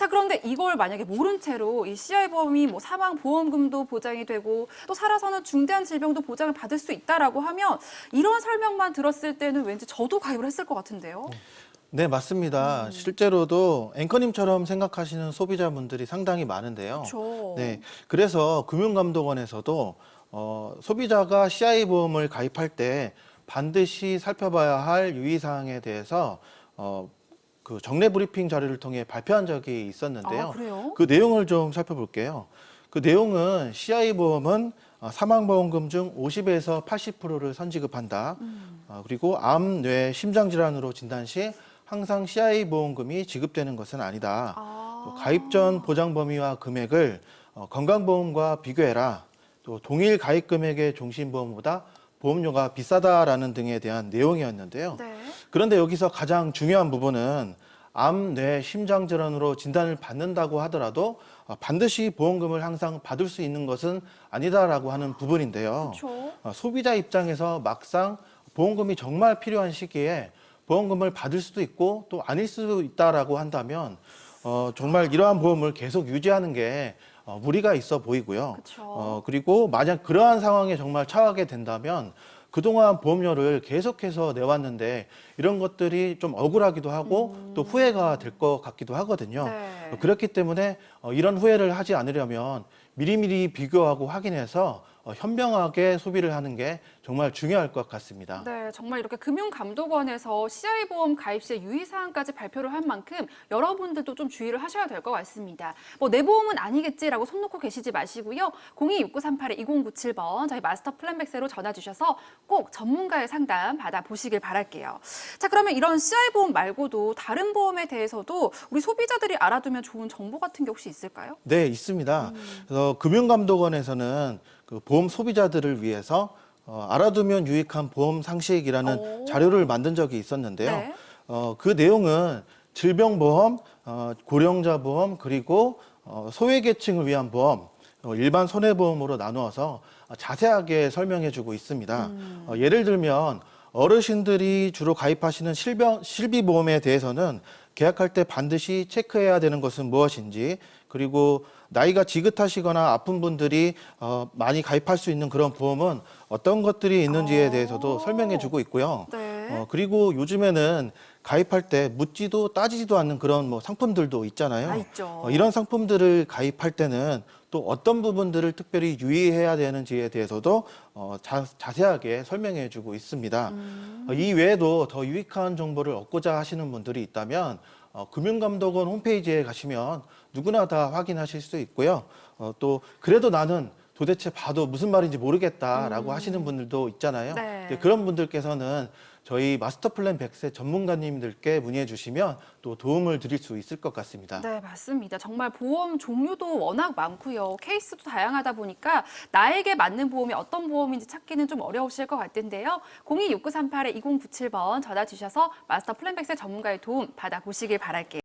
자, 그런데 이걸 만약에 모른 채로 이 CI 보험이 뭐 사망 보험금도 보장이 되고 또 살아서는 중대한 질병도 보장을 받을 수 있다라고 하면 이런 설명만 들었을 때는 왠지 저도 가입을 했을 것 같은데요. 네, 맞습니다. 실제로도 앵커님처럼 생각하시는 소비자분들이 상당히 많은데요. 그렇죠. 네, 그래서 금융감독원에서도 어, 소비자가 CI 보험을 가입할 때 반드시 살펴봐야 할 유의사항에 대해서 어, 그 정례 브리핑 자료를 통해 발표한 적이 있었는데요. 아? 그 내용을 좀 살펴볼게요. 그 내용은 CI 보험은 어, 사망보험금 중 50에서 80%를 선지급한다. 음. 어, 그리고 암, 뇌, 심장 질환으로 진단 시 항상 CI 보험금이 지급되는 것은 아니다. 아. 또 가입 전 보장 범위와 금액을 어, 건강보험과 비교해라. 또 동일 가입 금액의 종신보험보다 보험료가 비싸다라는 등에 대한 내용이었는데요. 네. 그런데 여기서 가장 중요한 부분은 암, 뇌, 심장 질환으로 진단을 받는다고 하더라도 어, 반드시 보험금을 항상 받을 수 있는 것은 아니다라고 하는 부분인데요. 그렇죠. 어, 소비자 입장에서 막상 보험금이 정말 필요한 시기에 보험금을 받을 수도 있고 또 아닐 수도 있다라고 한다면 어, 정말 이러한 보험을 계속 유지하는 게 어, 무리가 있어 보이고요. 그쵸. 어, 그리고 만약 그러한 상황에 정말 처하게 된다면 그동안 보험료를 계속해서 내왔는데 이런 것들이 좀 억울하기도 하고 또 후회가 될 것 같기도 하거든요. 네. 어, 그렇기 때문에 어, 이런 후회를 하지 않으려면 미리미리 비교하고 확인해서 어, 현명하게 소비를 하는 게 정말 중요할 것 같습니다. 네, 정말 이렇게 금융감독원에서 CI 보험 가입 시의 유의사항까지 발표를 한 만큼 여러분들도 좀 주의를 하셔야 될 것 같습니다. 뭐 내 보험은 아니겠지라고 손 놓고 계시지 마시고요. 026938-2097번 저희 마스터 플랜백세로 전화 주셔서 꼭 전문가의 상담 받아보시길 바랄게요. 자, 그러면 이런 CI 보험 말고도 다른 보험에 대해서도 우리 소비자들이 알아두면 좋은 정보 같은 게 혹시 있을까요? 네, 있습니다. 그래서 금융감독원에서는 그 보험 소비자들을 위해서 어, 알아두면 유익한 보험 상식이라는 오. 자료를 만든 적이 있었는데요. 네. 어, 그 내용은 질병보험, 어, 고령자보험, 그리고 어, 소외계층을 위한 보험, 어, 일반 손해보험으로 나누어서 자세하게 설명해주고 있습니다. 어, 예를 들면 어르신들이 주로 가입하시는 실병, 실비보험에 대해서는 계약할 때 반드시 체크해야 되는 것은 무엇인지 그리고 나이가 지긋하시거나 아픈 분들이 어, 많이 가입할 수 있는 그런 보험은 어떤 것들이 있는지에 아. 대해서도 설명해 주고 있고요. 네. 어, 그리고 요즘에는 가입할 때 묻지도 따지지도 않는 그런 뭐 상품들도 있잖아요. 아, 있죠. 어, 이런 상품들을 가입할 때는 또 어떤 부분들을 특별히 유의해야 되는지에 대해서도 어, 자, 자세하게 설명해 주고 있습니다. 음. 어, 이 외에도 더 유익한 정보를 얻고자 하시는 분들이 있다면 어, 금융감독원 홈페이지에 가시면 누구나 다 확인하실 수 있고요. 어, 또 그래도 나는 도대체 봐도 무슨 말인지 모르겠다라고 하시는 분들도 있잖아요. 음. 네. 그런 분들께서는 저희 마스터 플랜 100세 전문가님들께 문의해 주시면 또 도움을 드릴 수 있을 것 같습니다. 네, 맞습니다. 정말 보험 종류도 워낙 많고요. 케이스도 다양하다 보니까 나에게 맞는 보험이 어떤 보험인지 찾기는 좀 어려우실 것 같은데요. 026938-2097번 전화 주셔서 마스터 플랜 백세 전문가의 도움 받아보시길 바랄게요.